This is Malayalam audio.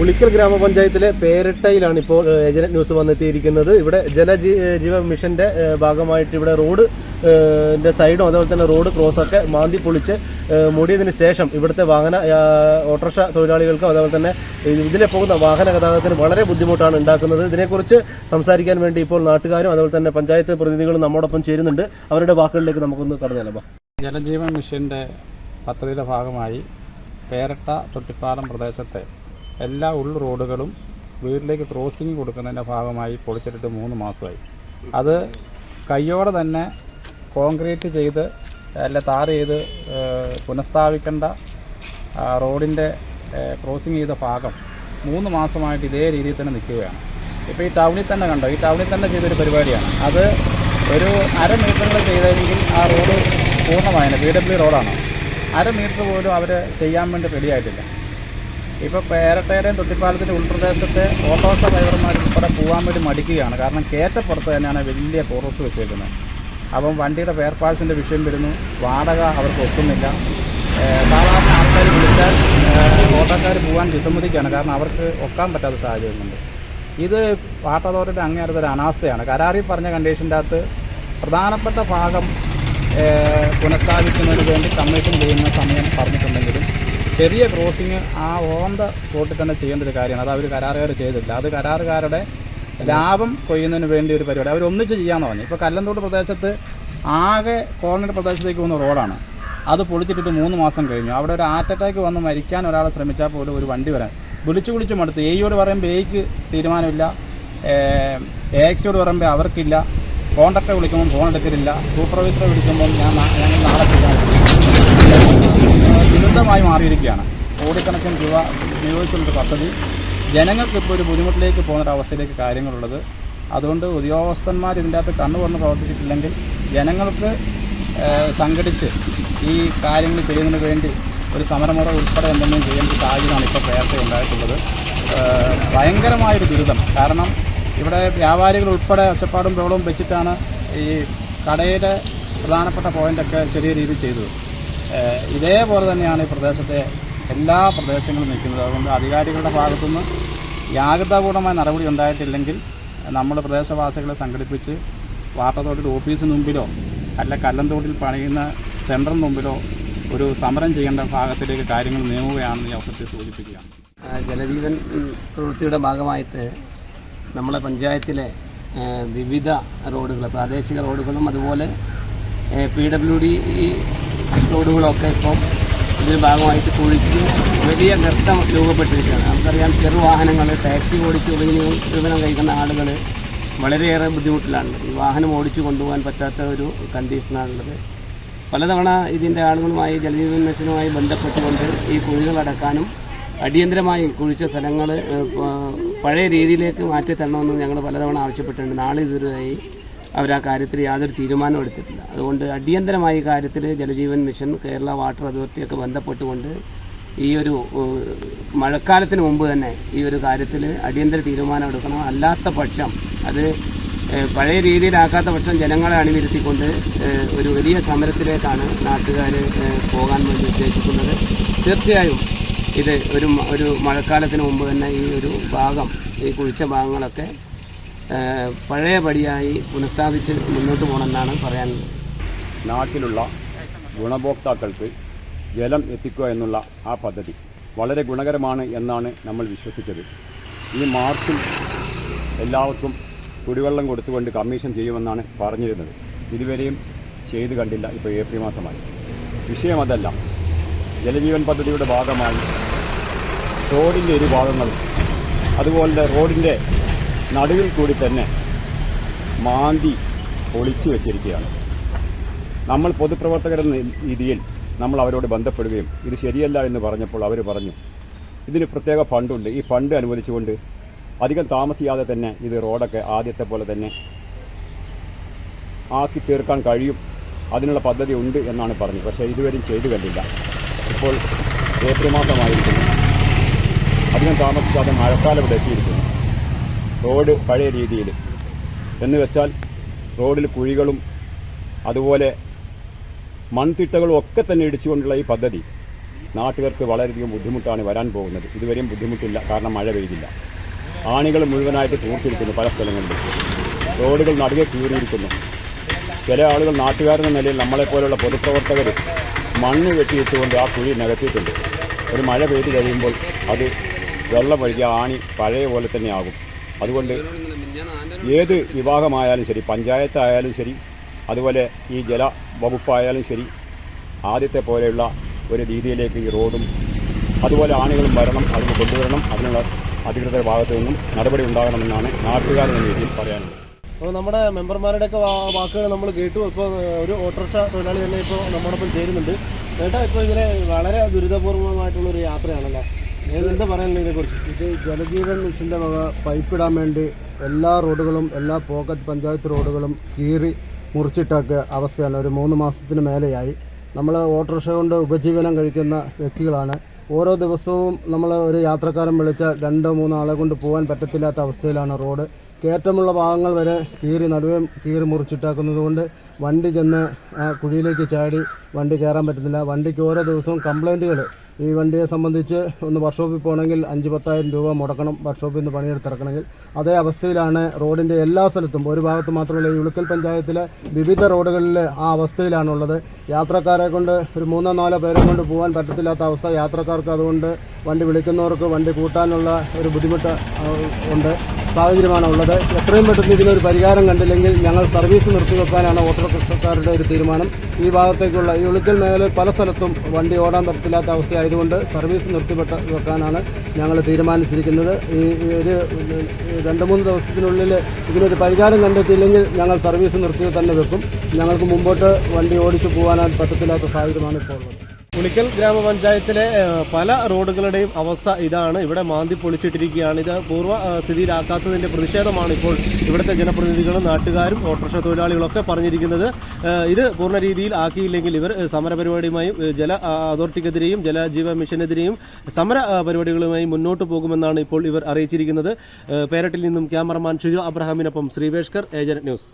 ഉളിക്കൽ ഗ്രാമപഞ്ചായത്തിലെ പേരട്ടയിലാണ് ഇപ്പോൾ ഏജന്റ് ന്യൂസ് വന്നെത്തിയിരിക്കുന്നത്. ഇവിടെ ജലജീ ജീവ മിഷന്റെ ഭാഗമായിട്ട് ഇവിടെ റോഡ് ന്റെ സൈഡും അതുപോലെ തന്നെ റോഡ് ക്രോസൊക്കെ മാന്തി പൊളിച്ച് മൂടിയതിന് ശേഷം ഇവിടുത്തെ വാഹന ഓട്ടോറിക്ഷ തൊഴിലാളികൾക്കും അതുപോലെ തന്നെ ഇതിലെ പോകുന്ന വാഹന ഗതാഗതത്തിന് വളരെ ബുദ്ധിമുട്ടാണ് ഉണ്ടാക്കുന്നത്. ഇതിനെക്കുറിച്ച് സംസാരിക്കാൻ വേണ്ടി ഇപ്പോൾ നാട്ടുകാരും അതുപോലെ തന്നെ പഞ്ചായത്ത് പ്രതിനിധികളും നമ്മോടൊപ്പം ചേരുന്നുണ്ട്. അവരുടെ വാക്കുകളിലേക്ക് നമുക്കൊന്ന് കടന്നു ചെല്ലാം. ജലജീവൻ മിഷന്റെ പദ്ധതിയുടെ ഭാഗമായി പേരട്ട തൊട്ടിപ്പാലം പ്രദേശത്തെ എല്ലാ ഉൾ റോഡുകളും വീട്ടിലേക്ക് ക്രോസിംഗ് കൊടുക്കുന്നതിന്റെ ഭാഗമായി പൊളിച്ചിട്ടിട്ട് മൂന്ന് മാസമായി. അത് കയ്യോടെ തന്നെ കോൺക്രീറ്റ് ചെയ്ത് അല്ല താർ ചെയ്ത് പുനഃസ്ഥാപിക്കേണ്ട റോഡിന്റെ ക്രോസിങ് ചെയ്ത ഭാഗം മൂന്ന് മാസമായിട്ട് ഇതേ രീതിയിൽ തന്നെ നിൽക്കുകയാണ്. ഇപ്പോൾ ഈ ടൗണിൽ തന്നെ കണ്ടോ? ഈ ടൗണിൽ തന്നെ ചെയ്തൊരു പരിപാടിയാണ്. അത് ഒരു അര മീറ്ററിൽ ചെയ്തെങ്കിൽ ആ റോഡ് പൂർണമായാണ് പി ഡബ്ല്യു റോഡാണ്. അര മീറ്റർ പോലും അവർ ചെയ്യാൻ വേണ്ടി റെഡിയായിട്ടില്ല. ഇപ്പോൾ പേരട്ടയുടെയും തൊട്ടിപ്പാലത്തിന്റെ ഉൾപ്രദേശത്തെ ഓട്ടോറിക്ഷ ഡ്രൈവർമാർ ഇവിടെ പോകാൻ വേണ്ടി മടിക്കുകയാണ്. കാരണം കയറ്റപ്പുറത്ത് തന്നെയാണ് വലിയ കോറസ് വെച്ചേക്കുന്നത്. അപ്പം വണ്ടിയുടെ ഫെയർ പാഴ്സിന്റെ വിഷയം വരുന്നു. വാടക അവർക്ക് ഒക്കുന്നില്ല. സാധാരണ ആൾക്കാർ വിളിച്ചാൽ ഓട്ടോക്കാർ പോകാൻ വിസമ്മതിക്കുകയാണ്. കാരണം അവർക്ക് ഒക്കാൻ പറ്റാത്ത സാഹചര്യമുണ്ട് ഇത് വാട്ടർ അതോറിറ്റി അങ്ങേയറ്റത്തെ ഒരു അനാസ്ഥയാണ്. കരാറിൽ പറഞ്ഞ കണ്ടീഷന്റെ അകത്ത് പ്രധാനപ്പെട്ട ഭാഗം പുനഃസ്ഥാപിക്കുന്നതിന് വേണ്ടി കമ്മീഷൻ ചെയ്യുന്ന സമയം പറഞ്ഞിട്ടുണ്ടെങ്കിലും ചെറിയ ക്രോസിങ് ആ ഓൺ ദ തന്നെ ചെയ്യേണ്ട ഒരു കാര്യമാണ്. അത് അവർ കരാറുകാർ ചെയ്തില്ല അത് കരാറുകാരുടെ ലാഭം കൊയ്യുന്നതിന് വേണ്ടി ഒരു പരിപാടി. അവർ ഒന്നിച്ച് ചെയ്യാമെന്ന് പറഞ്ഞു. ഇപ്പോൾ കല്ലന്തോട് പ്രദേശത്ത് ആകെ കോർണർ പ്രദേശത്തേക്ക് പോകുന്ന റോഡാണ് അത് പൊളിച്ചിട്ടിട്ട് മൂന്ന് മാസം കഴിഞ്ഞു. അവിടെ ഒരു ഹാർട്ട് അറ്റാക്ക് വന്ന് മരിക്കാൻ ഒരാൾ ശ്രമിച്ചാൽ പോലും ഒരു വണ്ടി വരാൻ. വിളിച്ചു വിളിച്ചു മടുത്ത്. എയോട് പറയുമ്പോൾ എയ്ക്ക് തീരുമാനമില്ല. എ എക്സിയോട് പറയുമ്പോൾ അവർക്കില്ല. കോൺട്രാക്ടറെ വിളിക്കുമ്പോൾ ഫോൺ എടുക്കലില്ല. സൂപ്പർവൈസറെ വിളിക്കുമ്പോൾ ഞാൻ ഞാൻ നാളെ ചെയ്യാൻ വിരുദ്ധമായി മാറിയിരിക്കുകയാണ്. കോടിക്കണക്കിന് രൂപ നിയോഗിച്ചുള്ളൊരു പദ്ധതി. ജനങ്ങൾക്ക് ഇപ്പോൾ ഒരു ബുദ്ധിമുട്ടിലേക്ക് പോകുന്ന ഒരു അവസ്ഥയിലേക്ക് കാര്യങ്ങളുള്ളത്. അതുകൊണ്ട് ഉദ്യോഗസ്ഥന്മാർ ഇതിന്റെ അകത്ത് കണ്ണു തുറന്ന് പ്രവർത്തിച്ചിട്ടില്ലെങ്കിൽ ജനങ്ങൾക്ക് സംഘടിച്ച് ഈ കാര്യങ്ങൾ ചെയ്യുന്നതിന് വേണ്ടി ഒരു സമരമുറ ഉൾപ്പെടെ എന്തെങ്കിലും ചെയ്യേണ്ട സാഹചര്യമാണ് ഇപ്പോൾ പ്രയാസം ഉണ്ടായിട്ടുള്ളത്. ഭയങ്കരമായൊരു ദുരിതം. കാരണം ഇവിടെ വ്യാപാരികൾ ഉൾപ്പെടെ ഒച്ചപ്പാടും ബഹളവും വെച്ചിട്ടാണ് ഈ കടയുടെ പ്രധാനപ്പെട്ട പോയിന്റൊക്കെ ചെറിയ രീതിയിൽ ചെയ്തത്. ഇതേപോലെ തന്നെയാണ് ഈ പ്രദേശത്തെ എല്ലാ പ്രദേശങ്ങളും നിൽക്കുന്നത്. അതുകൊണ്ട് അധികാരികളുടെ ഭാഗത്തുനിന്ന് ജാഗ്രതാപൂർണമായ നടപടി ഉണ്ടായിട്ടില്ലെങ്കിൽ നമ്മൾ പ്രദേശവാസികളെ സംഘടിപ്പിച്ച് അതോറിറ്റി ഓഫീസിന് മുമ്പിലോ അല്ല കല്ലന്തോട്ടിൽ പണിയുന്ന സെന്ററിന് മുമ്പിലോ ഒരു സമരം ചെയ്യേണ്ട ഭാഗത്തിലേക്ക് കാര്യങ്ങൾ നീങ്ങുകയാണെന്ന് ഈ അവസരത്തിൽ സൂചിപ്പിക്കുകയാണ്. ജലജീവൻ പ്രവൃത്തിയുടെ ഭാഗമായിട്ട് നമ്മുടെ പഞ്ചായത്തിലെ വിവിധ റോഡുകൾ പ്രാദേശിക റോഡുകളും അതുപോലെ പി ഡബ്ല്യു ഡി റോഡുകളൊക്കെ ഇപ്പം ഇതിന്റെ ഭാഗമായിട്ട് കുഴിച്ച് വലിയ ഗർത്തം രൂപപ്പെട്ടിരിക്കുകയാണ്. നമുക്കറിയാം ചെറുവാഹനങ്ങൾ ടാക്സി ഓടിച്ച് ഉപജീവനം കഴിക്കുന്ന ആളുകൾ വളരെയേറെ ബുദ്ധിമുട്ടിലാണ്. ഈ വാഹനം ഓടിച്ചു കൊണ്ടുപോകാൻ പറ്റാത്ത ഒരു കണ്ടീഷനാണുള്ളത് പലതവണ ഇതിന്റെ ആളുകളുമായി ജലജീവൻ മിഷനുമായി ബന്ധപ്പെട്ടുകൊണ്ട് ഈ കുഴികളടക്കാനും അടിയന്തരമായി കുഴിച്ച സ്ഥലങ്ങൾ പഴയ രീതിയിലേക്ക് മാറ്റി തരണമെന്ന് ഞങ്ങൾ പലതവണ ആവശ്യപ്പെട്ടിട്ടുണ്ട്. നാളെ ഇതുവരെയായി അവർ ആ കാര്യത്തിൽ യാതൊരു തീരുമാനവും എടുത്തിട്ടില്ല. അതുകൊണ്ട് അടിയന്തരമായ കാര്യത്തിൽ ജലജീവൻ മിഷൻ കേരള വാട്ടർ അതോറിറ്റിയൊക്കെ ബന്ധപ്പെട്ടുകൊണ്ട് ഈ ഒരു മഴക്കാലത്തിന് മുമ്പ് തന്നെ ഈ ഒരു കാര്യത്തിൽ അടിയന്തര തീരുമാനം എടുക്കണം. അല്ലാത്ത പക്ഷം അത് പഴയ രീതിയിലാക്കാത്ത പക്ഷം ജനങ്ങളെ അണിനിരത്തിക്കൊണ്ട് ഒരു വലിയ സമരത്തിലേക്കാണ് നാട്ടുകാർ പോകാൻ വേണ്ടി ഉദ്ദേശിക്കുന്നത്. തീർച്ചയായും ഇത് ഒരു ഒരു മഴക്കാലത്തിന് മുമ്പ് തന്നെ ഈ ഒരു ഭാഗം ഈ കുഴിച്ച ഭാഗങ്ങളൊക്കെ പഴയപടിയായി പുനഃസ്ഥാപിച്ച് മുന്നോട്ട് പോകണമെന്നാണ് പറയാനുള്ളത് നാട്ടിലുള്ള ഗുണഭോക്താക്കൾക്ക് ജലം എത്തിക്കുക എന്നുള്ള ആ പദ്ധതി വളരെ ഗുണകരമാണ് എന്നാണ് നമ്മൾ വിശ്വസിച്ചത്. ഈ മാർച്ചിൽ എല്ലാവർക്കും കുടിവെള്ളം കൊടുത്തുകൊണ്ട് കമ്മീഷൻ ചെയ്യുമെന്നാണ് പറഞ്ഞിരുന്നത്. ഇതുവരെയും ചെയ്തു കണ്ടില്ല ഇപ്പോൾ ഏപ്രിൽ മാസമായി. വിഷയം അതല്ല. ജലജീവൻ പദ്ധതിയുടെ ഭാഗമായി റോഡിന്റെ ഇരു ഭാഗങ്ങളും അതുപോലെ റോഡിന്റെ നടുവിൽ കൂടി തന്നെ മാന്തി ഒളിച്ചു വെച്ചിരിക്കുകയാണ്. നമ്മൾ പൊതുപ്രവർത്തകരെന്ന രീതിയിൽ നമ്മൾ അവരോട് ബന്ധപ്പെടുകയും ഇത് ശരിയല്ല എന്ന് പറഞ്ഞപ്പോൾ അവർ പറഞ്ഞു ഇതിന് പ്രത്യേക ഫണ്ടുണ്ട്. ഈ ഫണ്ട് അനുവദിച്ചുകൊണ്ട് അധികം താമസിയാതെ തന്നെ ഇത് റോഡൊക്കെ ആദ്യത്തെ പോലെ തന്നെ ആക്കി തീർക്കാൻ കഴിയും. അതിനുള്ള പദ്ധതി ഉണ്ട് എന്നാണ് പറഞ്ഞത്. പക്ഷേ ഇതുവരെയും ചെയ്തു കണ്ടില്ല. ഇപ്പോൾ ഏപ്രിൽ മാസമായിരിക്കുന്നു. അധികം താമസിക്കാതെ മഴക്കാലം ഇവിടെ എത്തിയിരിക്കുന്നു. റോഡ് പഴയ രീതിയിൽ. എന്ന് വെച്ചാൽ റോഡിൽ കുഴികളും അതുപോലെ മൺതിട്ടകളും ഒക്കെ തന്നെ ഇടിച്ചുകൊണ്ടുള്ള ഈ പദ്ധതി നാട്ടുകാർക്ക് വളരെയധികം ബുദ്ധിമുട്ടാണ് വരാൻ പോകുന്നത്. ഇതുവരെയും ബുദ്ധിമുട്ടില്ല കാരണം മഴ പെയ്തില്ല. ആണികൾ മുഴുവനായിട്ട് തൂർത്തിരിക്കുന്നു പല സ്ഥലങ്ങളിലും. റോഡുകൾ നടുകെ കീറിയിരിക്കുന്നു. ചില ആളുകൾ നാട്ടുകാരെന്ന നിലയിൽ നമ്മളെപ്പോലുള്ള പൊതുപ്രവർത്തകർ മണ്ണ് വെട്ടിയിട്ടുകൊണ്ട് ആ കുഴി നികത്തിയിട്ടുണ്ട്. ഒരു മഴ പെയ്തു കഴിയുമ്പോൾ അത് വെള്ളം ഒഴുകി ആണി പഴയ പോലെ തന്നെ ആകും. അതുകൊണ്ട് ഏത് വിഭാഗമായാലും ശരി പഞ്ചായത്തായാലും ശരി അതുപോലെ ഈ ജല വകുപ്പായാലും ശരി ആദ്യത്തെ പോലെയുള്ള ഒരു രീതിയിലേക്ക് ഈ റോഡും അതുപോലെ ആണികളും വരണം അതിന് കൊണ്ടുവരണം അതിനുള്ള അധികൃതരുടെ ഭാഗത്തു നിന്നും നടപടി ഉണ്ടാകണമെന്നാണ് നാട്ടുകാരെന്ന രീതിയിൽ പറയാനുള്ളത്. അപ്പോൾ നമ്മുടെ മെമ്പർമാരുടെയൊക്കെ വാക്കുകൾ നമ്മൾ കേട്ടു. ഇപ്പോൾ ഒരു ഓട്ടോറിക്ഷ തൊഴിലാളി തന്നെ ഇപ്പോൾ നമ്മോടൊപ്പം ചേരുന്നുണ്ട്. ചേട്ടാ ഇപ്പോൾ ഇങ്ങനെ വളരെ ദുരിതപൂർവമായിട്ടുള്ളൊരു യാത്രയാണല്ലോ. എന്താ പറയാനുള്ളത് ഇതിനെക്കുറിച്ച്? ഇത് ജലജീവൻ മിഷന്റെ വക പൈപ്പിടാൻ വേണ്ടി എല്ലാ റോഡുകളും എല്ലാ പോക്കറ്റ് പഞ്ചായത്ത് റോഡുകളും കീറി മുറിച്ചിട്ടൊക്കെ അവസ്ഥയാണ്. ഒരു മൂന്ന് മാസത്തിന് മേലെയായി. നമ്മൾ ഓട്ടോറിക്ഷ കൊണ്ട് ഉപജീവനം കഴിക്കുന്ന വ്യക്തികളാണ്. ഓരോ ദിവസവും നമ്മൾ ഒരു യാത്രക്കാരൻ വിളിച്ചാൽ രണ്ടോ മൂന്നോ ആളെ കൊണ്ട് പോകാൻ പറ്റത്തില്ലാത്ത അവസ്ഥയിലാണ് റോഡ്. കയറ്റമുള്ള ഭാഗങ്ങൾ വരെ കീറി നടുവേ കീറി മുറിച്ചിട്ടാക്കുന്നത് കൊണ്ട് വണ്ടി ചെന്ന് കുഴിയിലേക്ക് ചാടി വണ്ടി കയറാൻ പറ്റുന്നില്ല. വണ്ടിക്ക് ഓരോ ദിവസവും കംപ്ലൈന്റുകൾ ഈ വണ്ടിയെ സംബന്ധിച്ച് ഒന്ന് വർക്ക്ഷോപ്പിൽ പോകണമെങ്കിൽ അഞ്ച് പത്തായിരം രൂപ മുടക്കണം. വർക്ക്ഷോപ്പിൽ നിന്ന് പണിയെടുത്തിറക്കണമെങ്കിൽ. അതേ അവസ്ഥയിലാണ് റോഡിന്റെ എല്ലാ സ്ഥലത്തും ഒരു ഭാഗത്ത് മാത്രമല്ല ഈ ഉളുക്കൽ പഞ്ചായത്തിലെ വിവിധ റോഡുകളിൽ ആ അവസ്ഥയിലാണുള്ളത്. യാത്രക്കാരെ കൊണ്ട് ഒരു മൂന്നോ നാലോ പേരെ കൊണ്ട് പോകാൻ പറ്റത്തില്ലാത്ത അവസ്ഥ. യാത്രക്കാർക്ക് അതുകൊണ്ട് വണ്ടി വിളിക്കുന്നവർക്ക് വണ്ടി കൂട്ടാനുള്ള ഒരു ബുദ്ധിമുട്ട് ഉണ്ട്. സാഹചര്യമാണ് ഉള്ളത് എത്രയും പെട്ടെന്ന് ഇതിനൊരു പരിഹാരം കണ്ടില്ലെങ്കിൽ ഞങ്ങൾ സർവീസ് നിർത്തിവെക്കാനാണ് ഓട്ടോ കൃഷിക്കാരുടെ ഒരു തീരുമാനം. ഈ ഭാഗത്തേക്കുള്ള ഈ ഉളിക്കൽ മേഖലയിൽ പല സ്ഥലത്തും വണ്ടി ഓടാൻ പറ്റില്ലാത്ത അവസ്ഥയായതുകൊണ്ട് സർവീസ് നിർത്തിവെട്ട വെക്കാനാണ് ഞങ്ങൾ തീരുമാനിച്ചിരിക്കുന്നത്. ഈ ഒരു രണ്ട് മൂന്ന് ദിവസത്തിനുള്ളിൽ ഇതിനൊരു പരിഹാരം കണ്ടെത്തിയില്ലെങ്കിൽ ഞങ്ങൾ സർവീസ് നിർത്തി തന്നെ വെക്കും. ഞങ്ങൾക്ക് മുമ്പോട്ട് വണ്ടി ഓടിച്ചു പോകാനായിട്ട് പറ്റത്തില്ലാത്ത സാഹചര്യമാണ് ഇപ്പോൾ ഉള്ളത്. പുളിക്കൽ ഗ്രാമപഞ്ചായത്തിലെ പല റോഡുകളുടെയും അവസ്ഥ ഇതാണ്. ഇവിടെ മാന്തി പൊളിച്ചിട്ടിരിക്കുകയാണ്. ഇത് പൂർവ സ്ഥിതിയിലാക്കാത്തതിന്റെ പ്രതിഷേധമാണ് ഇപ്പോൾ ഇവിടുത്തെ ജനപ്രതിനിധികളും നാട്ടുകാരും ഓട്ടോറിക്ഷ തൊഴിലാളികളൊക്കെ പറഞ്ഞിരിക്കുന്നത്. ഇത് പൂർണ രീതിയിൽ ആക്കിയില്ലെങ്കിൽ ഇവർ സമരപരിപാടിയുമായും ജല അതോറിറ്റിക്കെതിരെയും ജലജീവ മിഷനെതിരെയും സമര പരിപാടികളുമായി മുന്നോട്ട് പോകുമെന്നാണ് ഇപ്പോൾ ഇവർ അറിയിച്ചിരിക്കുന്നത്. പേരട്ടിൽ നിന്നും ക്യാമറമാൻ ഷിജു അബ്രഹാമിനൊപ്പം ശ്രീവേഷ്കർ ഏജന്റ് ന്യൂസ്.